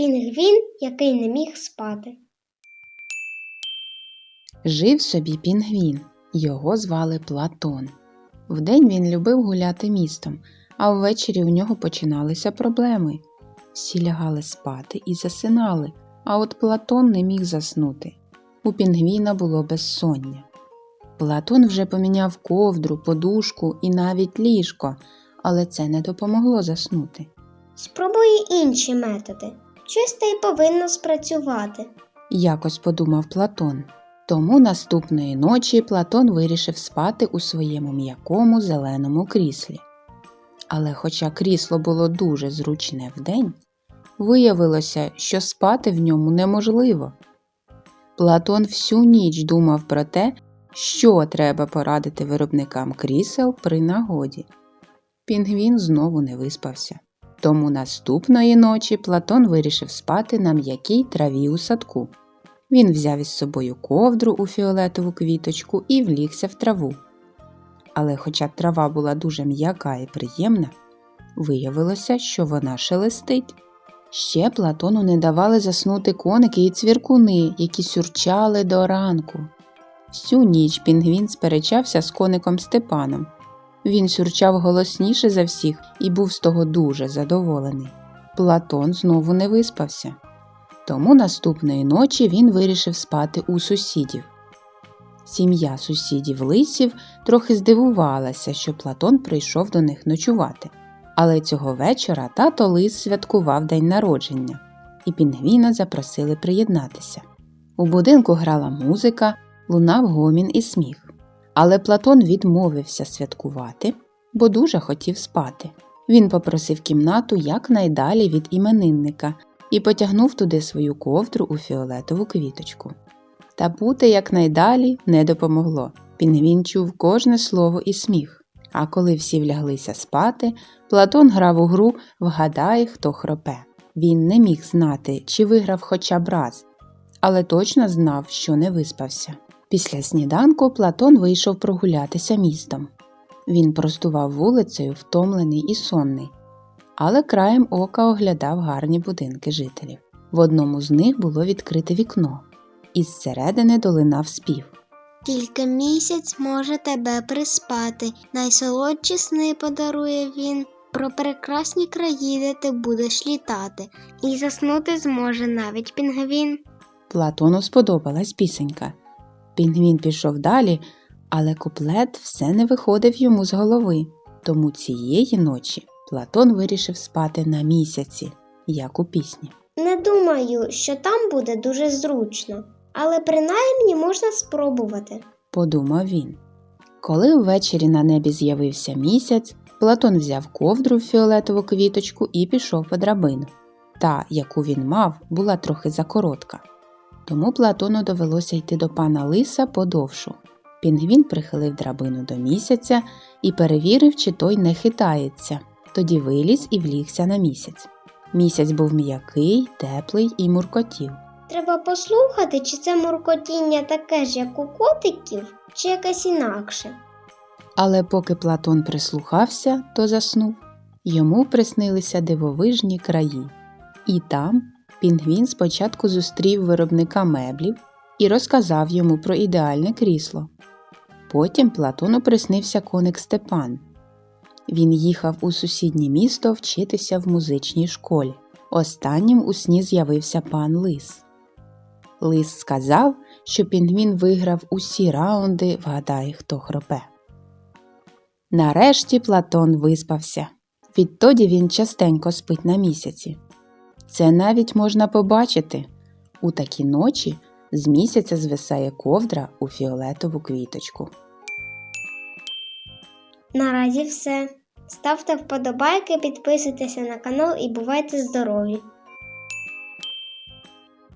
Пінгвін, який не міг спати. Жив собі пінгвін, його звали Платон. Вдень він любив гуляти містом, а ввечері у нього починалися проблеми. Всі лягали спати і засинали, а от Платон не міг заснути. У пінгвіна було безсоння. Платон вже поміняв ковдру, подушку і навіть ліжко, але це не допомогло заснути. Спробує інші методи. Щось та й повинно спрацювати. Якось подумав Платон. Тому наступної ночі Платон вирішив спати у своєму м'якому зеленому кріслі. Але хоча крісло було дуже зручне вдень, виявилося, що спати в ньому неможливо. Платон всю ніч думав про те, що треба порадити виробникам крісел при нагоді. Пінгвін знову не виспався. Тому наступної ночі Платон вирішив спати на м'якій траві у садку. Він взяв із собою ковдру у фіолетову квіточку і влігся в траву. Але хоча трава була дуже м'яка і приємна, виявилося, що вона шелестить. Ще Платону не давали заснути коники і цвіркуни, які сюрчали до ранку. Всю ніч пінгвін сперечався з коником Степаном. Він сюрчав голосніше за всіх і був з того дуже задоволений. Платон знову не виспався. Тому наступної ночі він вирішив спати у сусідів. Сім'я сусідів лисів трохи здивувалася, що Платон прийшов до них ночувати. Але цього вечора тато лис святкував день народження, і пінгвіна запросили приєднатися. У будинку грала музика, лунав гомін і сміх. Але Платон відмовився святкувати, бо дуже хотів спати. Він попросив кімнату якнайдалі від іменинника і потягнув туди свою ковдру у фіолетову квіточку. Та бути якнайдалі не допомогло. Пінгвін чув кожне слово і сміх. А коли всі вляглися спати, Платон грав у гру Вгадай, хто хропе. Він не міг знати, чи виграв хоча б раз, але точно знав, що не виспався. Після сніданку Платон вийшов прогулятися містом. Він простував вулицею, втомлений і сонний, але краєм ока оглядав гарні будинки жителів. В одному з них було відкрите вікно, і зсередини долинав спів. Тільки місяць може тебе приспати, найсолодші сни подарує він. Про прекрасні краї, де ти будеш літати, і заснути зможе навіть пінгвін. Платону сподобалась пісенька. Пінгвін пішов далі, але куплет все не виходив йому з голови. Тому цієї ночі Платон вирішив спати на місяці, як у пісні. Не думаю, що там буде дуже зручно, але принаймні можна спробувати. подумав він. Коли ввечері на небі з'явився місяць, Платон взяв ковдру в фіолетову квіточку і пішов по драбину. Та, яку він мав, була трохи закоротка. Тому Платону довелося йти до пана лиса подовшу. Пінгвін прихилив драбину до місяця і перевірив, чи той не хитається. Тоді виліз і влігся на місяць. Місяць був м'який, теплий і муркотів. Треба послухати, чи це муркотіння таке ж, як у котиків, чи якесь інакше. Але поки Платон прислухався, то заснув. Йому приснилися дивовижні краї. І там пінгвін спочатку зустрів виробника меблів і розказав йому про ідеальне крісло. Потім Платону приснився коник Степан. Він їхав у сусіднє місто вчитися в музичній школі. Останнім у сні з'явився пан Лис. Лис сказав, що пінгвін виграв усі раунди Вгадай, хто хропе. Нарешті Платон виспався. Відтоді він частенько спить на місяці. Це навіть можна побачити. У такі ночі з місяця звисає ковдра у фіолетову квіточку. Наразі все. Ставте вподобайки, підписуйтеся на канал і бувайте здорові!